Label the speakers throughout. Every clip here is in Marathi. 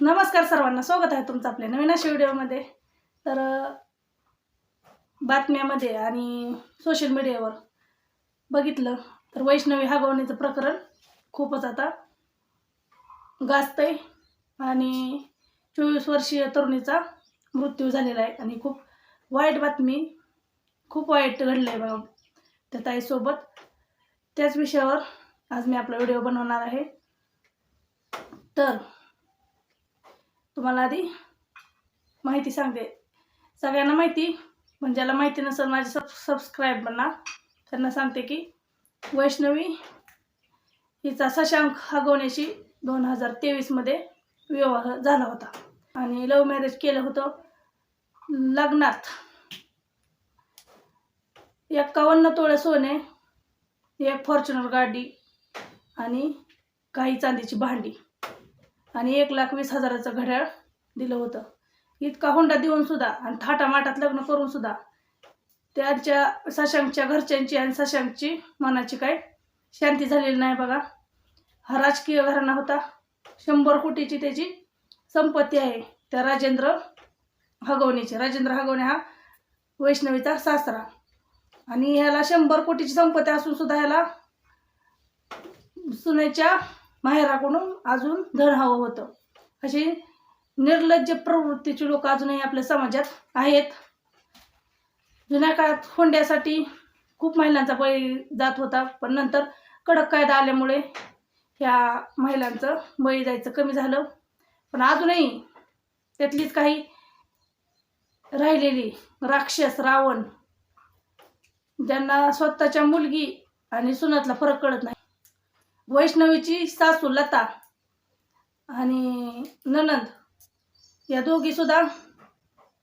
Speaker 1: नमस्कार सर्वांना स्वागत आहे तुमचं आपल्या नवीन अशा व्हिडिओमध्ये. तर बातम्यामध्ये आणि सोशल मीडियावर बघितलं तर वैष्णवी हागवण्याचं प्रकरण खूपच आता गाजतंय आणि चोवीस वर्षीय तरुणीचा मृत्यू झालेला आहे आणि खूप वाईट बातमी खूप वाईट घडलं आहे बघा त्या ताईसोबत. त्याच विषयावर आज मी आपला व्हिडिओ बनवणार आहे. तर तुम्हाला आधी माहिती सांगते. सगळ्यांना माहिती पण ज्याला माहिती नसेल माझे सब सबस्क्राईब बना त्यांना सांगते की वैष्णवी हिचा शशांक हगवण्याशी दोन हजार तेवीसमध्ये विवाह झाला होता. आणि लव्ह मॅरेज केलं होतं लग्नात. एक्कावन्न तोळे सोने एक फॉर्च्युनर गाडी आणि काही चांदीची भांडी. आणि एक लाख वीस हजाराचं घड्याळ दिलं होतं. इतका हुंडा देऊन सुद्धा आणि थाटामाटात लग्न करून सुद्धा त्यांच्या सशांकच्या घरच्यांची आणि सशांकची मनाची काय शांती झालेली नाही बघा. हा राजकीय घराणा होता. शंभर कोटीची त्याची संपत्ती आहे. त्या राजेंद्र हगवणीची. राजेंद्र हगवणे हा वैष्णवीचा सासरा. आणि ह्याला शंभर कोटीची संपत्ती असून सुद्धा ह्याला सुनेच्या माहेराकडून अजून धन हवं होतं. अशी निर्लज्ज प्रवृत्तीची लोक अजूनही आपल्या समाजात आहेत. जुन्या काळात हुंड्यासाठी खूप महिलांचा बळी जात होता पण नंतर कडक कायदा आल्यामुळे ह्या महिलांचं बळी जायचं कमी झालं. पण अजूनही त्यातलीच काही राहिलेली राक्षस रावण ज्यांना स्वतःच्या मुलगी आणि सुनातला फरक कळत नाही. वैष्णवीची सासू लता आणि ननंद या दोघी सुद्धा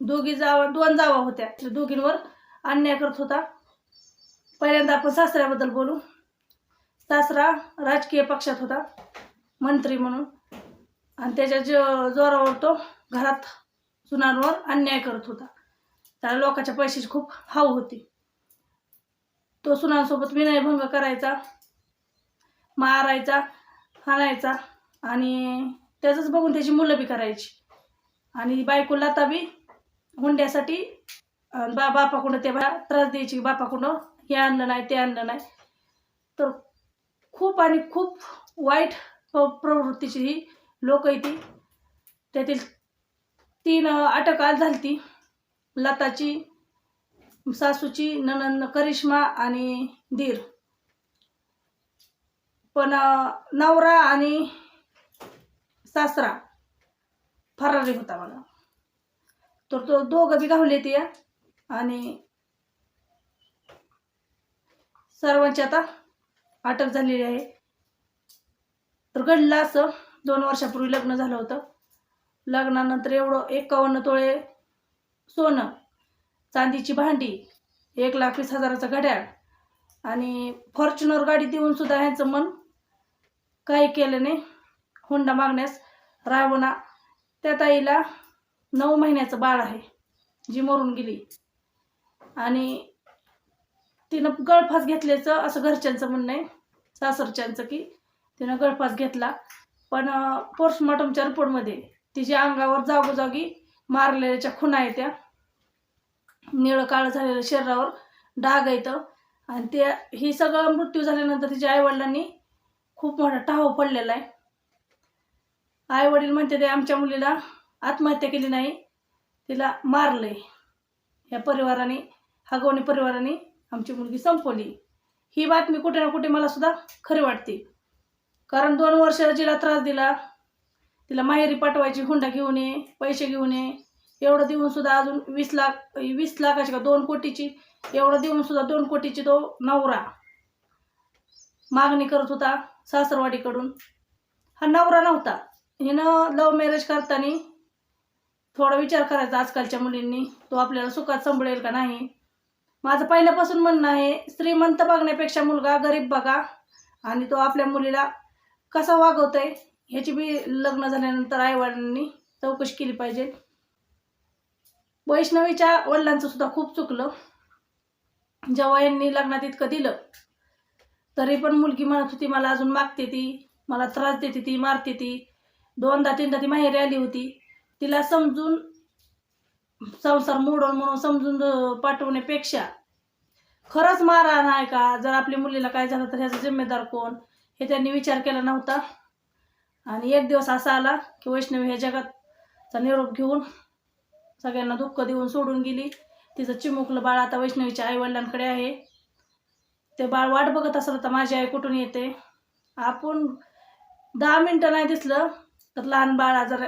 Speaker 1: दोघी जावा दोन जावा होत्या. त्या दोघींवर अन्याय करत होता. पहिल्यांदा आपण सासऱ्याबद्दल बोलू. सासरा राजकीय पक्षात होता मंत्री म्हणून. आणि त्याच्या जो जोरावर तो घरात सुनांवर अन्याय करत होता. त्याला लोकांच्या पैशाची खूप हाव होती. तो सुनांसोबत विनयभंग करायचा मारायचा हाणायचा आणि त्याचंच बघून त्याची मुलं बी करायची. आणि बायको तबी हुंड्यासाठी बा बापाकडं ते बा त्रास द्यायची बापाकडं हे आणलं नाही ते आणलं नाही. तर खूप आणि खूप वाईट प्रवृत्तीची ही लोक ती. त्यातील तीन अटक आज झाली ती. लताची सासूची ननंद करिश्मा आणि धीर. पण नवरा आणि सासरा. फरारी होता मला. तर तो दोघं बी गावले ते आणि सर्वांची आता अटक झालेली आहे. तर घडलं असं दोन वर्षापूर्वी लग्न झालं होतं. लग्नानंतर एवढं एकावन्न तोळे सोनं चांदीची भांडी एक लाख वीस हजाराचं घड्याळ आणि फॉर्च्युनर गाडी देऊन सुद्धा ह्यांचं मन काही केलं नाही. हुंडा मागण्यास रावणा त्या ताईला नऊ महिन्याचं बाळ आहे जी मरून गेली. आणि तिनं गळफास घेतल्याचं असं घरच्यांचं म्हणणं आहे सासरच्यांचं की तिनं गळफास घेतला. पण पोस्टमॉर्टमच्या रिपोर्टमध्ये तिच्या अंगावर जागोजागी मारलेल्याच्या खुणा येत्या निळं काळं झालेलं शरीरावर डाग येतं आणि ते ही सगळं मृत्यू झाल्यानंतर तिच्या आईवडिलांनी खूप मोठा टाहो पडलेला आहे. आई वडील म्हणते ते आमच्या मुलीला आत्महत्या केली नाही तिला मारले या परिवाराने हगवणी परिवाराने आमची मुलगी संपवली. ही बातमी कुठे ना कुठे मला सुद्धा खरी वाटते. कारण दोन वर्ष जिला त्रास दिला तिला माहेरी पाठवायची हुंडा घेऊन ये पैसे घेऊन ये एवढं देऊन सुद्धा अजून वीस लाख वीस लाखाची का दोन कोटीची एवढं देऊन सुद्धा दोन कोटीची तो नवरा मागणी करत होता सासरवाडीकडून. हा नवरा नव्हता. हिनं लव मॅरेज करताना थोडा विचार करायचा आजकालच्या मुलींनी तो आपल्याला सुखात संभळेल का नाही? माझं पहिल्यापासून म्हणणं आहे श्रीमंत बघण्यापेक्षा मुलगा गरीब बघा आणि तो आपल्या मुलीला कसा वागवतोय ह्याची बी लग्न झाल्यानंतर आईवडिलांनी चौकशी केली पाहिजे. वैष्णवीच्या वडिलांचं सुद्धा खूप चुकलं. जेव्हा यांनी लग्नात इतकं दिलं तरी पण मुलगी म्हणत होती मला अजून मागते ती मला त्रास देते ती मारते ती दोनदा तीनदा ती माहेरी आली होती. तिला समजून संसार मोडून म्हणून समजून पाठवण्यापेक्षा खरंच मारा नाही का? जर आपल्या मुलीला काय झालं तर ह्याचा जिम्मेदार कोण? हे त्यांनी विचार केला नव्हता. आणि एक दिवस असा आला की वैष्णवी ह्या जगातचा निरोप घेऊन सगळ्यांना दुःख देऊन सोडून गेली. तिचं चिमुकलं बाळ आता वैष्णवीच्या आईवडिलांकडे आहे. ते बाळ वाट बघत असलं तर माझी आई कुठून येते? आपण दहा मिनटं नाही दिसलं. तर लहान बाळ जर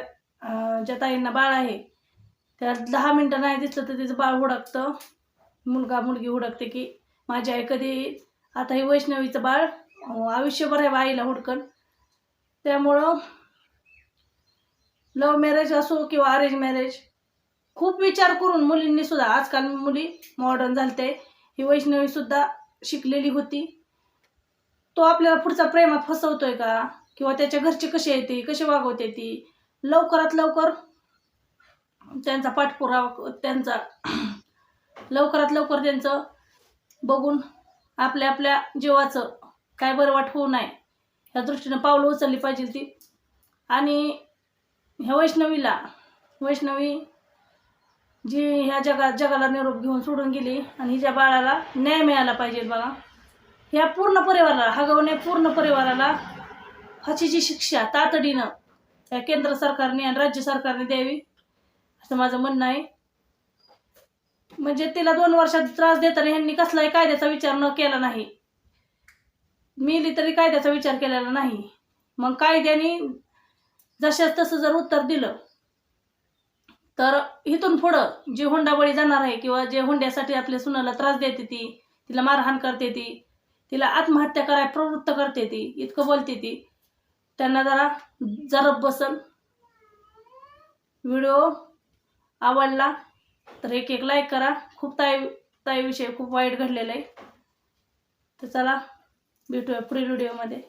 Speaker 1: ज्या ताईंना बाळ आहे त्या दहा मिनटं नाही दिसलं तर तिचं बाळ हुडकतं. मुलगा मुलगी हुडकते की माझी आई कधी आता हे वैष्णवीचं बाळ आयुष्यभर आहे आईला हुडकन. त्यामुळं लव्ह मॅरेज असो किंवा अरेंज मॅरेज खूप विचार करून मुलींनी सुद्धा आजकाल मुली मॉडर्न झालते ही वैष्णवी सुद्धा शिकलेली होती. तो आपल्याला पुढचा प्रेमात फसवतोय का? किंवा त्याच्या घरचे कसे येते कसे वागवते ती? लवकरात लवकर त्यांचा पाठपुरावा त्यांचा लवकरात लवकर त्यांचं बघून आपल्या आपल्या जीवाचं काय बरं वाट होऊ नये ह्या दृष्टीनं पावलं उचलली पाहिजे ती. आणि ह्या वैष्णवीला वैष्णवी जी ह्या जगात जगाला निरोप घेऊन सोडून गेली आणि हिच्या बाळाला न्याय मिळाला पाहिजे बघा. ह्या पूर्ण परिवाराला हगवणे पूर्ण परिवाराला फाशीची शिक्षा तातडीनं या केंद्र सरकारने आणि राज्य सरकारने द्यावी असं माझं म्हणणं आहे. म्हणजे तिला दोन वर्षात त्रास देताना ह्यांनी कसलाही कायद्याचा विचार न केला नाही. मिली तरी कायद्याचा विचार केलेला नाही. मग कायद्याने जशाच तसं जर उत्तर दिलं तर इथून पुढं जे हुंडाबळी जाणार आहे किंवा जे हुंड्यासाठी आपल्या सुनाला त्रास देते ती तिला मारहाण करते ती तिला आत्महत्या कराय प्रवृत्त करते ती इतकं बोलते ती. त्यांना जरा जरब बसल. व्हिडिओ आवडला तर एक एक लाईक करा. खूप ताई ताईविषयी खूप वाईट घडलेलं आहे. तर चला भेटूया पुढील व्हिडिओमध्ये